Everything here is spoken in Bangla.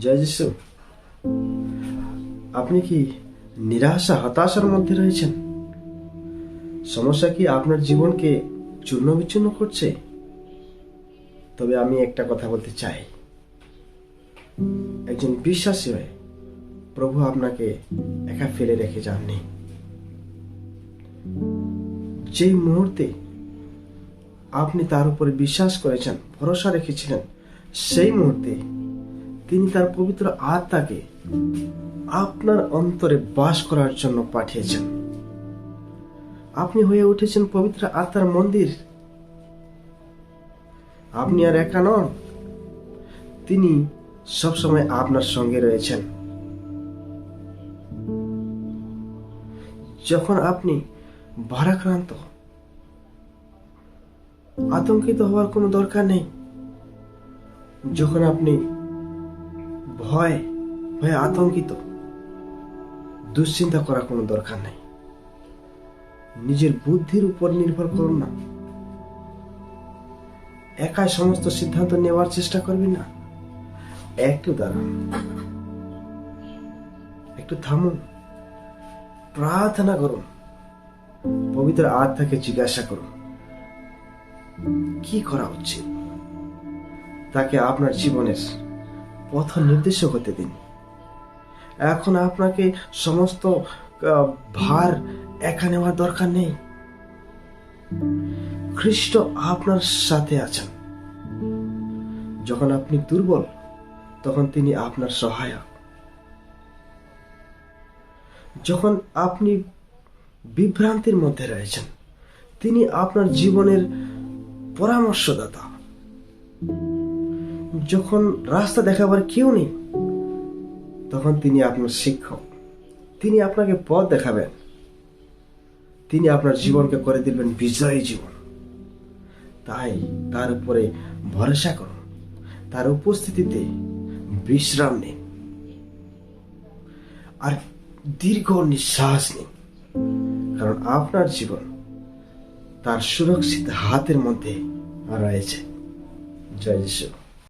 জয় যিশু। আপনি কি নিরাশা, হতাশার মধ্যে রয়েছেন? সমস্যা কি আপনার জীবনকে চূর্ণ করছে? তবে আমি একটা কথা বলতে চাই। একজন বিশ্বাসী হয়ে প্রভু আপনাকে একা ফেলে রেখে যাননি। যেই মুহূর্তে আপনি তার উপরে বিশ্বাস করেছেন, ভরসা রেখেছিলেন, সেই মুহূর্তে তিনি তার পবিত্র আত্মাকে আপনার অন্তরে বাস করার জন্য পাঠিয়েছেন। আপনি হয়ে উঠেছেন পবিত্র আত্মার মন্দির। আপনি আর একা নন। তিনি সবসময় আপনার সঙ্গে রয়েছেন। যখন আপনি ভারাক্রান্ত, আতঙ্কিত হওয়ার কোনো দরকার নেই। যখন আপনি ভয়, ভয়ে আতঙ্কিত। দুশ্চিন্তা করার কোনো দরকার নেই। নিজের বুদ্ধির উপর নির্ভর করুন না। একাই সমস্ত সিদ্ধান্ত নেওয়ার চেষ্টা করবেন না। একটু দাঁড়ান একটু থামুন। প্রার্থনা করুন। পবিত্র আত্মাকে জিজ্ঞাসা করুন, কি করা উচিত? তাকে আপনার জীবনের পথ নির্দেশ হতে দিন। এখন আপনাকে সমস্ত ভার একা নেওয়ার দরকার নেই। খ্রিস্ট আপনার সাথে আছেন। যখন আপনি দুর্বল, তখন তিনি আপনার সহায়ক। যখন আপনি বিভ্রান্তির মধ্যে রয়েছেন, তিনি আপনার জীবনের পরামর্শদাতা। যখন রাস্তা দেখাবার কেউ নেই, তখন তিনি আপনার শিক্ষক। তিনি আপনাকে পথ দেখাবেন। তিনি আপনার জীবনকে করে দিবেন বিজয়ী জীবন। তাই তার উপরে ভরসা করুন। তার উপস্থিতিতে বিশ্রাম নিন। আর দীর্ঘ নিঃশ্বাস নিন। কারণ আপনার জীবন তার সুরক্ষিত হাতের মধ্যে রয়েছে। জয় যিশু।